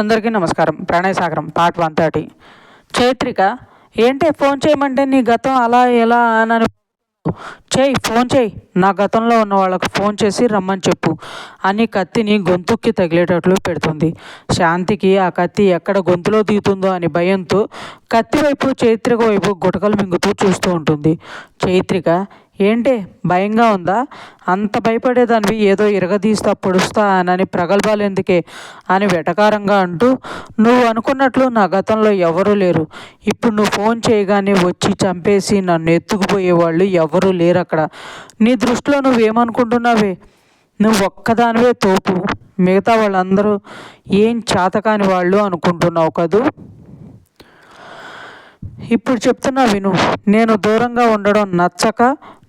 అందరికీ నమస్కారం. ప్రణయ్ సాగరం పార్ట్ వన్ థర్టీ. చైత్రిక ఏంటి ఫోన్ చేయమంటే నీ గతం అలా ఎలా అని చేయి ఫోన్ చేయి. నా గతంలో ఉన్న వాళ్ళకు ఫోన్ చేసి రమ్మని చెప్పు. అని కత్తిని గొంతుక్కి తగిలేటట్లు పెడుతుంది. శాంతికి ఆ కత్తి ఎక్కడ గొంతులో దిగుతుందో అని భయంతో కత్తి వైపు చైత్రిక వైపు గుటకలు మింగుతూ చూస్తూ ఉంటుంది. చైత్రిక ఏంటి భయంగా ఉందా? అంత భయపడేదానివి ఏదో ఇరగదీస్తా పొడుస్తా అని ప్రగల్భాలు ఎందుకే? అని వెటకారంగా అంటూ నువ్వు అనుకున్నట్లు నా గతంలో ఎవరూ లేరు. ఇప్పుడు నువ్వు ఫోన్ చేయగానే వచ్చి చంపేసి నన్ను ఎత్తుకుపోయేవాళ్ళు ఎవరూ లేరు అక్కడ నీ దృష్టిలో నువ్వేమనుకుంటున్నావే? నువ్వు ఒక్కదానివే తోపు. మిగతా వాళ్ళందరూ ఏం చేతకాని వాళ్ళు అనుకుంటున్నావు కదూ? ఇప్పుడు చెప్తున్నా విను. నేను దూరంగా ఉండడం నచ్చక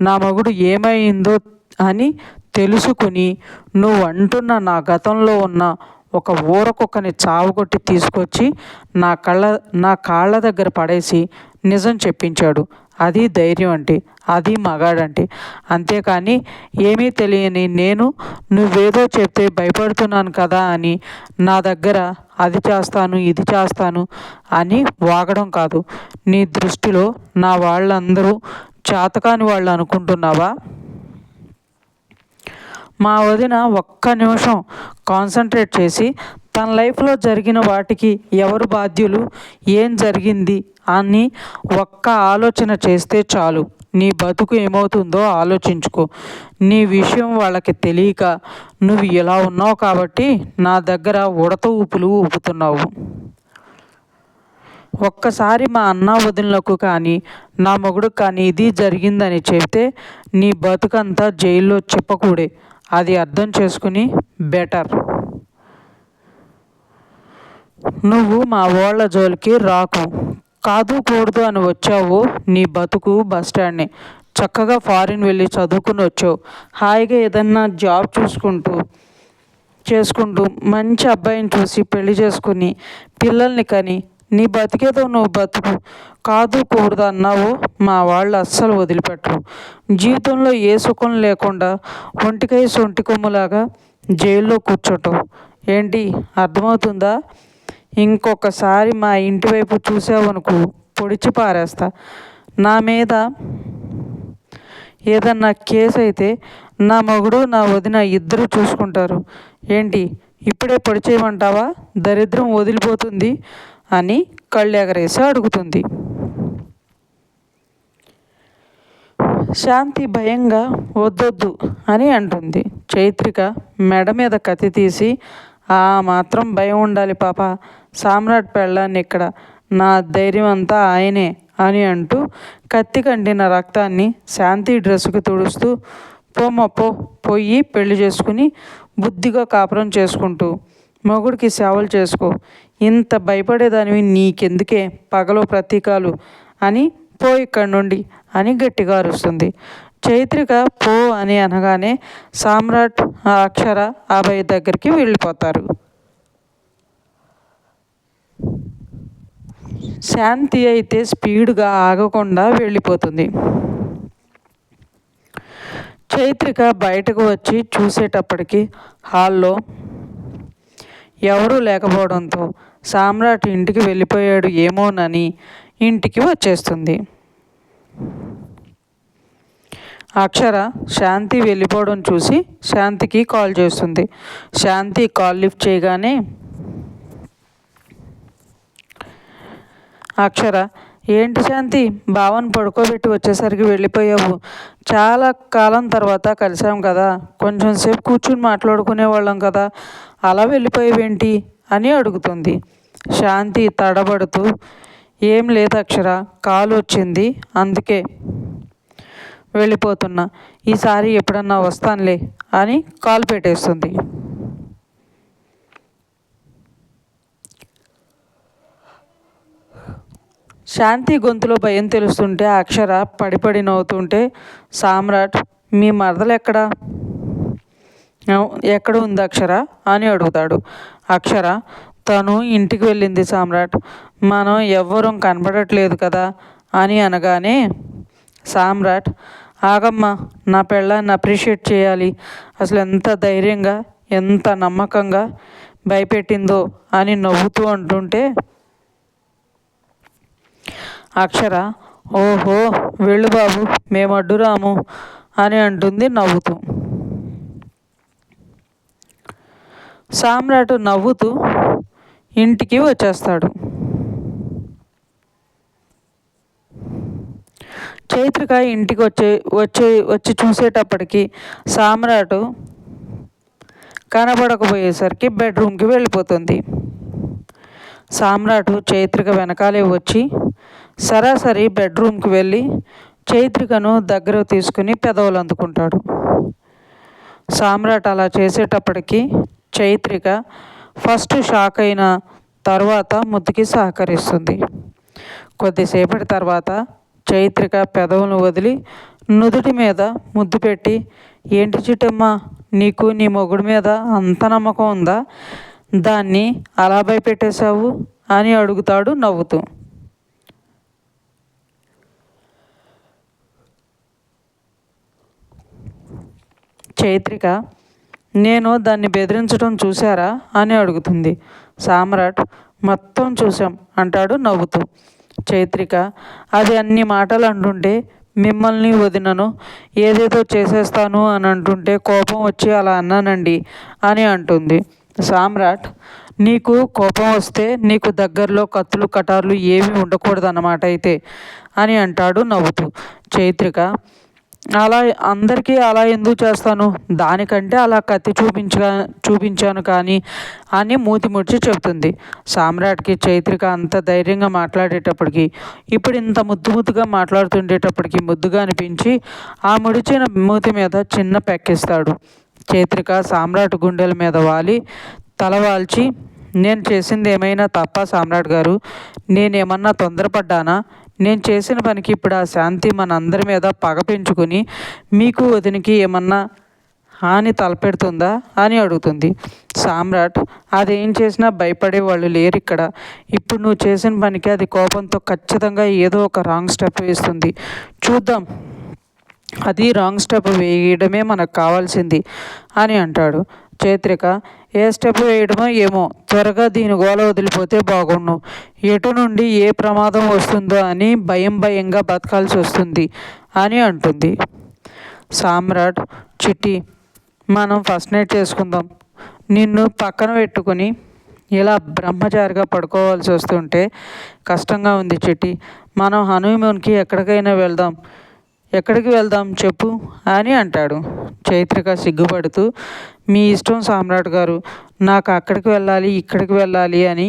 నా మగుడు ఏమైందో అని తెలుసుకుని నువ్వు అంటున్న నా గతంలో ఉన్న ఒక ఊరకొక్కని చావుకొట్టి తీసుకొచ్చి నా కళ్ళ నా కాళ్ళ దగ్గర పడేసి నిజం చెప్పించాడు. అది ధైర్యం అంటే. అది మగాడంటే. అంతేకాని ఏమీ తెలియని నేను నువ్వేదో చెప్తే భయపడుతున్నాను కదా అని నా దగ్గర అది చేస్తాను ఇది చేస్తాను అని వాగడం కాదు. నీ దృష్టిలో నా వాళ్ళందరూ చేతకాని వాళ్ళు అనుకుంటున్నావా? మా వదిన ఒక్క నిమిషం కాన్సన్ట్రేట్ చేసి తన లైఫ్లో జరిగిన వాటికి ఎవరు బాధ్యులు ఏం జరిగింది అని ఒక్క ఆలోచన చేస్తే చాలు. నీ బతుకు ఏమవుతుందో ఆలోచించుకో. నీ విషయం వాళ్ళకి తెలియక నువ్వు ఇలా ఉన్నావు కాబట్టి నా దగ్గర ఉడత ఊపులు ఊపుతున్నావు. ఒక్కసారి మా అన్న వదినలకు కానీ నా మొగుడు కానీ ఇది జరిగిందని చెబితే నీ బతుకంతా జైల్లో చెప్పకూడే. అది అర్థం చేసుకుని బెటర్ నువ్వు మా వాళ్ళ జోలికి రాకు. కాదు కూడదు అని వచ్చావు నీ బతుకు బస్ స్టాండ్ని చక్కగా ఫారిన్ వెళ్ళి చదువుకుని వచ్చావు. హాయిగా ఏదన్నా జాబ్ చూసుకుంటూ చేసుకుంటూ మంచి అబ్బాయిని చూసి పెళ్ళి చేసుకుని పిల్లల్ని కని నీ బతికేదో నువ్వు బతుకు. కాదు కూడదు అన్నావు మా వాళ్ళు అస్సలు వదిలిపెట్టరు. జీవితంలో ఏ సుఖం లేకుండా ఒంటికై సొంటి కొమ్ములాగా జైల్లో కూర్చోటం ఏంటి అర్థమవుతుందా? ఇంకొకసారి మా ఇంటి వైపు చూసావనుకో పొడిచి పారేస్తా. నా మీద ఏదన్నా కేసు అయితే నా మగుడు నా వదిన ఇద్దరు చూసుకుంటారు. ఏంటి ఇప్పుడే పొడిచేయమంటావా? దరిద్రం వదిలిపోతుంది. అని కళ్ళు ఎగరేసి అడుగుతుంది. శాంతి భయంగా వద్దొద్దు అని అంటుంది. చైత్రిక మెడ మీద కత్తి తీసి ఆ మాత్రం భయం ఉండాలి పాప సామ్రాట్ పెళ్ళాన్ని ఇక్కడ నా ధైర్యం అంతా ఆయనే అని అంటూ కత్తి కండిన రక్తాన్ని శాంతి డ్రెస్సుకు తుడుస్తూ పోమ్మ పో పోయి పెళ్ళి చేసుకుని బుద్ధిగా కాపురం చేసుకుంటూ మొగుడికి సేవలు చేసుకో. ఇంత భయపడేదానివి నీకెందుకే? పగలో ప్రతీకాలు. అని పో ఇక్కడి నుండి అని గట్టిగా అరుస్తుంది. చైత్రిక పో అని అనగానే సామ్రాట్ అక్షర అభయ్ దగ్గరికి వెళ్ళిపోతారు. శాంతి అయితే స్పీడ్గా ఆగకుండా వెళ్ళిపోతుంది. చైత్రిక బయటకు వచ్చి చూసేటప్పటికి హాల్లో ఎవరూ లేకపోవడంతో సామ్రాట్ ఇంటికి వెళ్ళిపోయాడు ఏమోనని ఇంటికి వచ్చేస్తుంది. అక్షర శాంతి వెళ్ళిపోవడం చూసి శాంతికి కాల్ చేస్తుంది. శాంతి కాల్ లిఫ్ట్ చేయగానే అక్షర ఏంటి శాంతి? బావని పడుకోబెట్టి వచ్చేసరికి వెళ్ళిపోయావు. చాలా కాలం తర్వాత కలిసాం కదా. కొంచెం సేపు కూర్చుని మాట్లాడుకునే వాళ్ళం కదా. అలా వెళ్ళిపోయావేంటి? అని అడుగుతుంది. శాంతి తడబడుతూ ఏం లేదు అక్షర కాలు వచ్చింది అందుకే వెళ్ళిపోతున్నా. ఈసారి ఎప్పుడన్నా వస్తానులే అని కాల్ పెట్టేస్తుంది. శాంతి గొంతులో భయం తెలుస్తుంటే అక్షర పడిపడి నవ్వుతుంటే సామ్రాట్ మీ మరదలు ఎక్కడా? ఎక్కడ ఉంది అక్షర? అని అడుగుతాడు. అక్షర తను ఇంటికి వెళ్ళింది సామ్రాట్. మనం ఎవ్వరం కనబడట్లేదు కదా? అని అనగానే సామ్రాట్ ఆగమ్మా నా పెళ్ళాన్ని అప్రిషియేట్ చేయాలి. అసలు ఎంత ధైర్యంగా ఎంత నమ్మకంగా భయపెట్టిందో అని నవ్వుతూ అంటుంటే అక్షర ఓహో వెళ్ళు బాబు మేము అడ్డురాము అని అంటుంది నవ్వుతూ. సామ్రాట్ నవ్వుతూ ఇంటికి వచ్చేస్తాడు. చైత్రిక ఇంటికి వచ్చే వచ్చే వచ్చి చూసేటప్పటికి సామ్రాట్ కనబడకపోయేసరికి బెడ్రూమ్కి వెళ్ళిపోతుంది. సామ్రాట్ చైత్రిక వెనకాలే వచ్చి సరాసరి బెడ్రూమ్కి వెళ్ళి చైత్రికను దగ్గర తీసుకుని పెదవులు అందుకుంటాడు. సామ్రాట్ అలా చేసేటప్పటికి చైత్రిక ఫస్ట్ షాక్ అయిన తర్వాత ముద్దుకి సహకరిస్తుంది. కొద్దిసేపటి తర్వాత చైత్రిక పెదవులను వదిలి నుదుటి మీద ముద్దు పెట్టి ఏంటి చిట్టమ్మా నీకు నీ మొగుడి మీద అంత నమ్మకం ఉందా? దాన్ని అలా భయపెట్టేశావు? అని అడుగుతాడు నవ్వుతూ. చైత్రిక నేను దాన్ని బెదిరించడం చూశారా? అని అడుగుతుంది. సామ్రాట్ మొత్తం చూసాం అంటాడు నవ్వుతూ. చైత్రిక అది అన్ని మాటలు అంటుంటే మిమ్మల్ని వదినను ఏదేదో చేసేస్తాను అని అంటుంటే కోపం వచ్చి అలా అన్నానండి అని అంటుంది. సామ్రాట్ నీకు కోపం వస్తే నీకు దగ్గరలో కత్తులు కటార్లు ఏమీ ఉండకూడదు అన్నమాట అయితే అని అంటాడు నవ్వుతూ. చైత్రిక అలా అందరికీ అలా ఎందుకు చేస్తాను? దానికంటే అలా కత్తి చూపించా చూపించాను కానీ అని మూతి ముడిచి చెబుతుంది సామ్రాట్కి చైత్రిక అంత ధైర్యంగా మాట్లాడేటప్పటికి ఇప్పుడు ఇంత ముద్దు ముద్దుగా మాట్లాడుతుండేటప్పటికి ముద్దుగా అనిపించి ఆ ముడిచిన మూతి మీద చిన్న పెక్కిస్తాడు. చైత్రిక సామ్రాట్ గుండెల మీద వాలి తలవాల్చి నేను చేసింది ఏమైనా తప్ప సామ్రాట్ గారు? నేనేమన్నా తొందరపడ్డానా? నేను చేసిన పనికి ఇప్పుడు ఆ శాంతి మన అందరి మీద పగ పెంచుకుని మీకు అతనికి ఏమన్నా హాని తలపెడుతుందా అని అడుగుతుంది. సామ్రాట్ అదేం చేసినా భయపడే వాళ్ళు లేరు ఇక్కడ. ఇప్పుడు నువ్వు చేసిన పనికి అది కోపంతో ఖచ్చితంగా ఏదో ఒక రాంగ్ స్టెప్ వేస్తుంది. చూద్దాం. అది రాంగ్ స్టెప్ వేయడమే మనకు కావాల్సింది అని అంటాడు. చైత్రిక ఏ స్టెప్ వేయడమో ఏమో త్వరగా దీని గోల వదిలిపోతే బాగుండు. ఎటు నుండి ఏ ప్రమాదం వస్తుందో అని భయం భయంగా బతకాల్సి వస్తుంది అని అంటుంది. సామ్రాట్ చిట్టి మనం ఫస్ట్ నైట్ చేసుకుందాం. నిన్ను పక్కన పెట్టుకుని ఇలా బ్రహ్మచారిగా పడుకోవాల్సి వస్తుంటే కష్టంగా ఉంది చిట్టి. మనం హనీమూన్కి ఎక్కడికైనా వెళ్దాం. ఎక్కడికి వెళ్దాం చెప్పు అని అంటాడు. చైత్రిక సిగ్గుపడుతూ మీ ఇష్టం సామ్రాట్ గారు నాకు అక్కడికి వెళ్ళాలి ఇక్కడికి వెళ్ళాలి అని.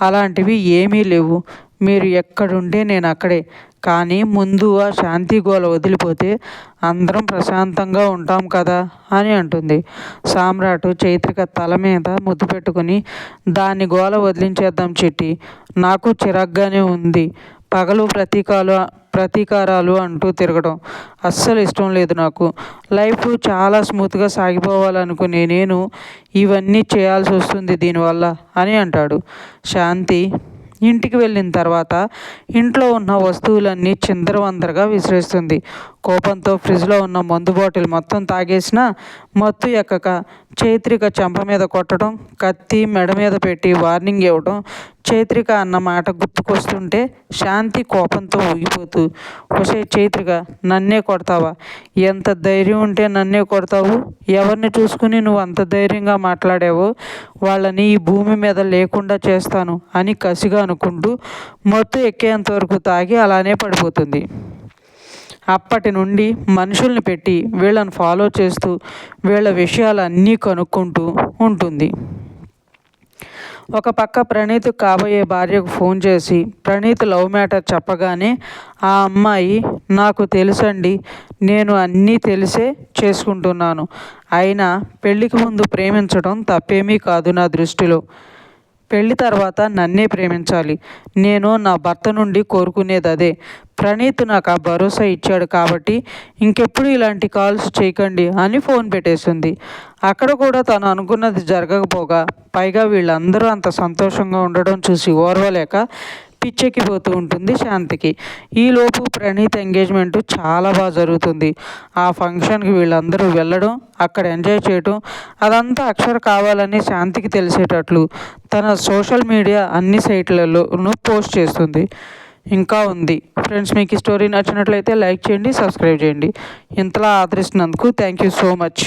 అలాంటివి ఏమీ లేవు. మీరు ఎక్కడుంటే నేను అక్కడే. కానీ ముందు ఆ శాంతి గోల వదిలిపోతే అందరం ప్రశాంతంగా ఉంటాం కదా అని అంటుంది. సామ్రాట్ చైత్రిక తల మీద ముద్దు పెట్టుకుని దాన్ని గోల వదిలించేద్దాం చెట్టి. నాకు చిరాగ్గానే ఉంది. పగలు ప్రతీకాలు ప్రతీకారాలు అంటూ తిరగడం. అస్సలు ఇష్టం లేదు నాకు. లైఫ్ చాలా స్మూత్గా సాగిపోవాలనుకునే నేను ఇవన్నీ చేయాల్సి వస్తుంది దీనివల్ల అని అంటాడు. శాంతి ఇంటికి వెళ్ళిన తర్వాత ఇంట్లో ఉన్న వస్తువులన్నీ చిందరవందరగా విసిరేస్తుంది. కోపంతో ఫ్రిడ్జ్లో ఉన్న మందు బాటిల్ మొత్తం తాగేసిన మత్తు ఎక్కక చైత్రిక చెంప మీద కొట్టడం కత్తి మెడ మీద పెట్టి వార్నింగ్ ఇవ్వడం చైత్రిక అన్న మాట గుర్తుకొస్తుంటే శాంతి కోపంతో ఊగిపోతూ ఒసే చైత్రిక నన్నే కొడతావా? ఎంత ధైర్యం ఉంటే నన్నే కొడతావు? ఎవరిని చూసుకుని నువ్వు అంత ధైర్యంగా మాట్లాడావో వాళ్ళని ఈ భూమి మీద లేకుండా చేస్తాను అని కసిగా అనుకుంటూ మత్తు ఎక్కేంత వరకు తాగి అలానే పడిపోతుంది. అప్పటి నుండి మనుషుల్ని పెట్టి వీళ్ళని ఫాలో చేస్తూ వీళ్ళ విషయాలు అన్నీ కనుక్కుంటూ ఉంటుంది. ఒక పక్క ప్రణీత్ కాబోయే భార్యకు ఫోన్ చేసి ప్రణీత్ లవ్ మ్యాటర్ చెప్పగానే ఆ అమ్మాయి నాకు తెలుసండి నేను అన్నీ తెలిసే చేసుకుంటున్నాను. అయినా పెళ్ళికి ముందు ప్రేమించడం తప్పేమీ కాదు నా దృష్టిలో. పెళ్ళి తర్వాత నన్నే ప్రేమించాలి. నేను నా భర్త నుండి కోరుకునేది అదే. ప్రణీత్ నాకు ఆ భరోసా ఇచ్చాడు కాబట్టి ఇంకెప్పుడు ఇలాంటి కాల్స్ చేయకండి అని ఫోన్ పెట్టేసింది. అక్కడ కూడా తను అనుకున్నది జరగకపోగా పైగా వీళ్ళందరూ అంత సంతోషంగా ఉండడం చూసి ఓర్వలేక పిచ్చెక్కిపోతూ ఉంటుంది శాంతికి. ఈలోపు ప్రణీత్ ఎంగేజ్మెంట్ చాలా బాగా జరుగుతుంది. ఆ ఫంక్షన్కి వీళ్ళందరూ వెళ్ళడం అక్కడ ఎంజాయ్ చేయటం అదంతా అక్షర కావాలని శాంతికి తెలిసేటట్లు తన సోషల్ మీడియా అన్ని సైట్లలోనూ పోస్ట్ చేస్తుంది. ఇంకా ఉంది. ఫ్రెండ్స్ మీకు ఈ స్టోరీ నచ్చినట్లయితే లైక్ చేయండి సబ్స్క్రైబ్ చేయండి. ఇంతలా ఆదరిస్తున్నందుకు థ్యాంక్ యూ సో మచ్.